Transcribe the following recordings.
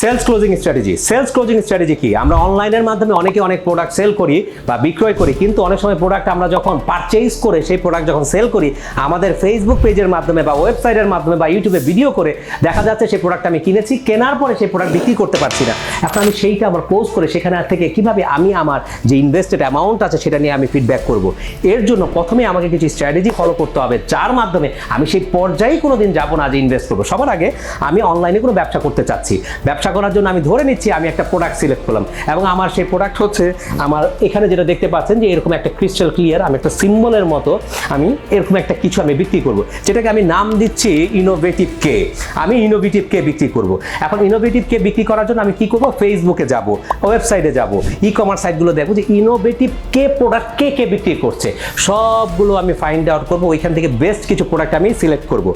Sales closing strategy sales closing strategy কি? আমরা অনলাইনের মাধ্যমে অনেকে অনেক প্রোডাক্ট সেল করি বা বিক্রয় করি, কিন্তু অনেক সময় প্রোডাক্ট আমরা যখন পারচেজ করে, সেই প্রোডাক্ট যখন সেল করি, আমাদের ফেসবুক পেজের মাধ্যমে বা ওয়েবসাইটের মাধ্যমে বা ইউটিউবে ভিডিও করে, দেখা যাচ্ছে সেই প্রোডাক্ট আমি কিনেছি, কেনার পরে সেই প্রোডাক্ট বিক্রি করতে পারছি না। এখন আমি সেইটা আমার পোস্ট করে সেখানে থেকে কীভাবে আমি আমার যে ইনভেস্টেড অ্যামাউন্ট আছে, সেটা নিয়ে আমি ফিডব্যাক করব। এর জন্য প্রথমে আমাকে কিছু স্ট্র্যাটেজি ফলো করতে হবে, যার মাধ্যমে আমি সেই পর্যায়ে কোনো দিন যাব না যে ইনভেস্ট করব। সবার আগে আমি অনলাইনে কোনো ব্যবসা করতে চাচ্ছি। ব্যবসা করার জন্য আমি ধরে নিচ্ছি, আমি একটা প্রোডাক্ট সিলেক্ট করলাম। এবং আমার সেই প্রোডাক্ট হচ্ছে আমার এখানে যেটা দেখতে পাচ্ছেন যে এরকম একটা ক্রিস্টাল ক্লিয়ার আমি একটা সিম্বলের মতো আমি এরকম একটা কিছু আমি বিক্রি করব। যেটাকে আমি নাম দিচ্ছি ইনোভেটিভ কে আমি ইনোভেটিভ কে বিক্রি করব। এখন ইনোভেটিভ কে বিক্রি করার জন্য আমি কি করব? ফেসবুকে যাব ওয়েবসাইটে যাব ই কমার্স সাইটগুলো দেখব যে ইনোভেটিভ কে প্রোডাক্ট কে কে বিক্রি করছে। সবগুলো আমি ফাইন্ড আউট করব, ওইখান থেকে বেস্ট কিছু প্রোডাক্ট আমি সিলেক্ট করব।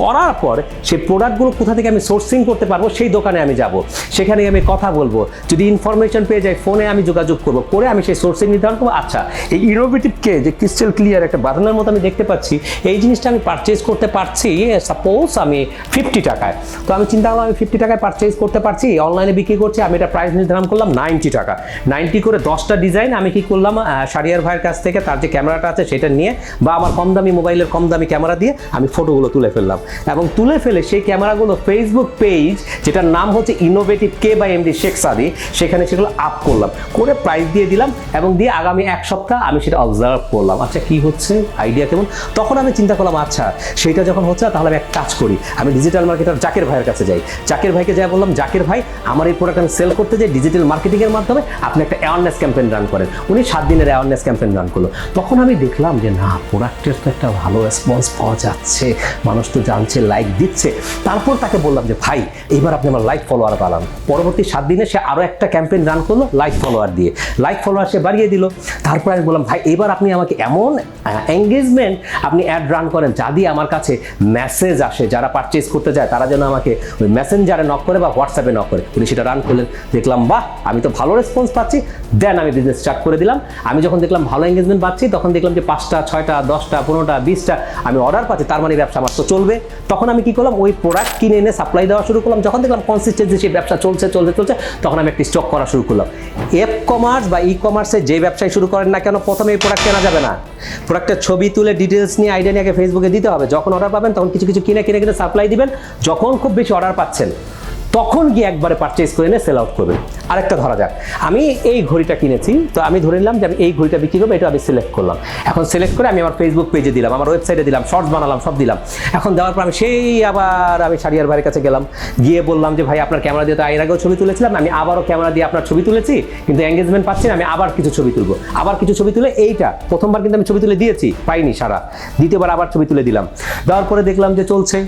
করার পর সেই প্রোডাক্টগুলো কোথা থেকে আমি সোর্সিং করতে পারব, সেই দোকানে আমি যাব। সেখানে আমি কথা বলব। যদি ইনফরমেশন পেয়ে যাই ফোনে আমি যোগাযোগ করব। করে আমি সেই সোর্সিং নির্ধারণ করব। আচ্ছা এই ইনোভেটিভ কে যে ক্রিস্টাল ক্লিয়ার একটা বাটনের মতো আমি দেখতে পাচ্ছি এই জিনিসটা আমি পারচেজ করতে পারছি সাপোজ আমি ফিফটি টাকায়। তো আমি চিন্তা করলাম আমি ফিফটি টাকায় পারচেজ করতে পারছি অনলাইনে বিক্রি করছি আমি এটা প্রাইস নির্ধারণ করলাম নাইনটি টাকা। নাইনটি করে দশটা ডিজাইন আমি কি করলাম আহ, শারিয়ার ভাইয়ের কাছ থেকে তার যে ক্যামেরাটা আছে সেটা নিয়ে বা আমার কম দামি মোবাইলের কম দামি ক্যামেরা দিয়ে আমি ফটোগুলো তুলে ফেললাম। এবং তুলে ফেলে সেই ক্যামেরাগুলো ফেসবুক পেজ যেটার নাম হচ্ছে innovative K by MD Sheikh Sadi সেখানে সেগুলো আপ করলাম। করে প্রাইস দিয়ে দিলাম এবং দিয়ে আগামী এক সপ্তাহ আমি সেটা অবজার্ভ করলাম। আচ্ছা কি হচ্ছে? আইডিয়া কেমন? তখন আমি চিন্তা করলাম আচ্ছা সেটা যখন হচ্ছে, তাহলে আমি এক কাজ করি। আমি ডিজিটাল মার্কেটার জাকের ভাইয়ের কাছে যাই। জাকের ভাইকে যাই বললাম, জাকের ভাই, আমার এই প্রোডাক্ট আমি সেল করতে যাই ডিজিটাল মার্কেটিংয়ের মাধ্যমে, আপনি একটা অ্যাওয়ারনেস ক্যাম্পেইন রান করেন। উনি সাত দিনের অ্যাওয়ারনেস ক্যাম্পেইন রান করল। তখন আমি দেখলাম যে, না প্রোডাক্টের তো একটা ভালো রেসপন্স পাওয়া যাচ্ছে। মানুষ তো জানছে লাইক দিচ্ছে। তারপর তাকে বললাম যে, ভাই এইবার আপনি আমার লাইক ফলোয়ার পালাম। পরবর্তী সাত দিনে সে আরও একটা ক্যাম্পেইন রান করল লাইক ফলোয়ার দিয়ে। লাইক ফলোয়ার সে বাড়িয়ে দিল। তারপর আমি বললাম, ভাই, এবার আপনি আমাকে এমন এঙ্গেজমেন্ট আপনি অ্যাড রান করেন যা দিয়ে আমার কাছে মেসেজ আসে। যারা পারচেজ করতে যায়, তারা যেন আমাকে ওই মেসেঞ্জারে নক করে বা হোয়াটসঅ্যাপে নক করে। উনি সেটা রান করলেন। দেখলাম, বাহ, আমি তো ভালো রেসপন্স পাচ্ছি। দেন আমি বিজনেস স্টার্ট করে দিলাম। আমি যখন দেখলাম ভালো এঙ্গেজমেন্ট পাচ্ছি, তখন দেখলাম যে পাঁচটা, ছয়টা, দশটা, পনেরোটা, বিশটা আমি অর্ডার পাচ্ছি, তার মানে ব্যবসা আমার তো চলবে। তখন আমি কি করলাম, ওই প্রোডাক্ট কিনে এনে সাপ্লাই দেওয়া শুরু করলাম। যখন দেখলাম কনসিস্টেন্সি সেই ব্যবসা চলছে চলছে চলছে, তখন আমি একটি স্টক করা শুরু করলাম। এপ কমার্স বা ই কমার্সে যে ব্যবসায় শুরু করেন না কেন, প্রথমে এই প্রোডাক্ট কেনা যাবে না। প্রোডাক্টের ছবি তুলে ডিটেলস নিয়ে আইডিয়া নিয়ে আগে ফেসবুকে দিতে হবে। যখন অর্ডার পাবেন, তখন কিছু কিছু কিনে কিনে কিনে সাপ্লাই দিবেন। যখন খুব বেশি অর্ডার পাচ্ছেন। তখন গিয়ে একবারে পারচেজ করে এনে সেল আউট করবেন আরেকটা ধরা যাক, আমি এই ঘড়িটা কিনেছি, তো আমি ধরে নিলাম যে আমি এই ঘড়িটা বিক্রি করব এটা আমি সিলেক্ট করলাম। এখন সিলেক্ট করে আমি আমার ফেসবুক পেজে দিলাম, আমার ওয়েবসাইটে দিলাম শর্টস বানালাম, সব দিলাম। এখন দেওয়ার পর আমি সেই আবার আমি সারিয়ার ভাইয়ের কাছে গেলাম, গিয়ে বললাম যে, ভাই, আপনার ক্যামেরা দিয়ে তো এর আগেও ছবি তুলেছিলাম, আমি আবারও ক্যামেরা দিয়ে আপনার ছবি তুলেছি, কিন্তু এঙ্গেজমেন্ট পাচ্ছি না, আমি আবার কিছু ছবি তুলবো। আবার কিছু ছবি তুলে এইটা, প্রথমবার কিন্তু আমি ছবি তুলে দিয়েছি, পাইনি সারা, দ্বিতীয়বার আবার ছবি তুলে দিলাম। দেওয়ার পরে দেখলাম যে চলছে।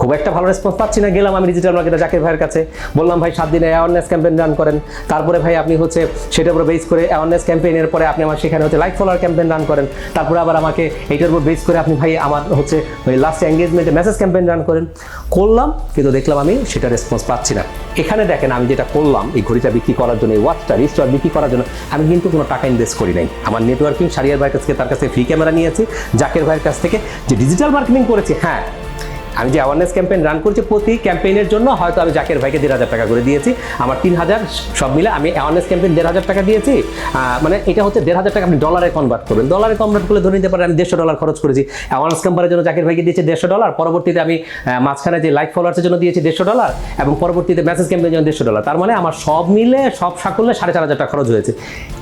খুব একটা ভালো রেসপন্স পাচ্ছি না। গেলাম আমি ডিজিটাল মার্কেটে জাকির ভাইয়ের কাছে। বললাম, ভাই, সাত দিনে অ্যাওয়ারনেস ক্যাম্পেইন রান করেন। তারপরে ভাই, আপনি হচ্ছে সেটার উপর বেস করে অ্যাওয়ারনেস ক্যাম্পেইনের পরে আপনি আমার সেখানে হচ্ছে লাইক ফলোয়ার ক্যাম্পেইন রান করেন। তারপরে আবার আমাকে এইটার উপর বেস করে আপনি ভাই আমার হচ্ছে ওই লাস্ট এঙ্গেজমেন্টে মেসেজ ক্যাম্পেইন রান করেন। করলাম, কিন্তু দেখলাম আমি সেটা রেসপন্স পাচ্ছি না। এখানে দেখেন, আমি যেটা করলাম, এই ঘড়িটা বিক্রি করার জন্য, এই ওয়াচটা রিস্টোয়ার বিক্রি করার জন্য, আমি কিন্তু কোনো টাকা ইনভেস্ট করি নাই। আমার নেটওয়ার্কিং সারিয়ার ভাইয়ের কাছ থেকে, তার কাছে ফ্রি ক্যামেরা নিয়েছি। জাকের ভাইয়ের কাছ থেকে যে ডিজিটাল মার্কেটিং করেছি হ্যাঁ আমি যে অ্যাওয়ারনেস ক্যাম্পেইন রান করছি, প্রতি ক্যাম্পেইনের জন্য হয়তো আমি জাকের ভাইকে দেড় হাজার টাকা করে দিয়েছি। আমার তিন হাজার সব মিলে আমি অ্যাওয়ারনেস ক্যাম্পেইন দেড় হাজার টাকা দিয়েছি। মানে এটা হচ্ছে দেড় হাজার টাকা আপনি ডলারে কনভার্ট করবেন। ডলারে কনভার্ট করলে ধরে নিতে পারেন আমি দেড়শো ডলার খরচ করেছি। অ্যাওয়ারনেস ক্যাম্পেইনের জন্য জাকের ভাইকে দিয়েছি দেড়শো ডলার পরবর্তীতে আমি মাঝখানে যে লাইক ফলোয়ার্সের জন্য দিয়েছি দেড়শো ডলার এবং পরবর্তীতে মেসেজ ক্যাম্পেইনের জন্য দেড়শো ডলার তার মানে আমার সব মিলে, সব সাকল্যে সাড়ে চার হাজার টাকা খরচ হয়েছে।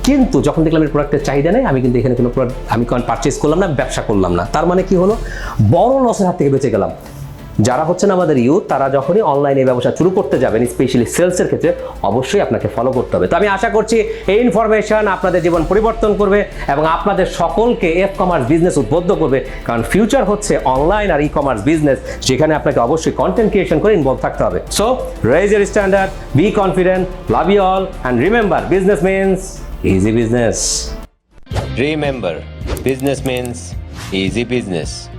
কিন্তু যখন দেখলাম এই প্রোডাক্টের চাহিদা নেই, আমি কিন্তু এখানে কোনো আমি পারচেস করলাম না, ব্যবসা করলাম না। তার মানে কি হলো? বড় লসের হাত থেকে বেঁচে গেলাম। যারা হচ্ছেন আমাদের ইউথ তারা যখনই অনলাইনে ব্যবসা শুরু করতে যাবেন স্পেশালি সেলসের ক্ষেত্রে অবশ্যই আপনাকে ফলো করতে হবে। তো আমি আশা করছি এই ইনফরমেশন আপনাদের জীবন পরিবর্তন করবে এবং আপনাদের সকলকে এফ কমার্স বিজনেস উদ্বুদ্ধ করবে। কারণ ফিউচার হচ্ছে অনলাইন আর ই কমার্স বিজনেস যেখানে আপনাকে অবশ্যই কন্টেন্ট ক্রিয়েশন করে ইনভলভ থাকতে হবে। So raise standard be confident love you all and remember business means easy business Remember, business means easy business.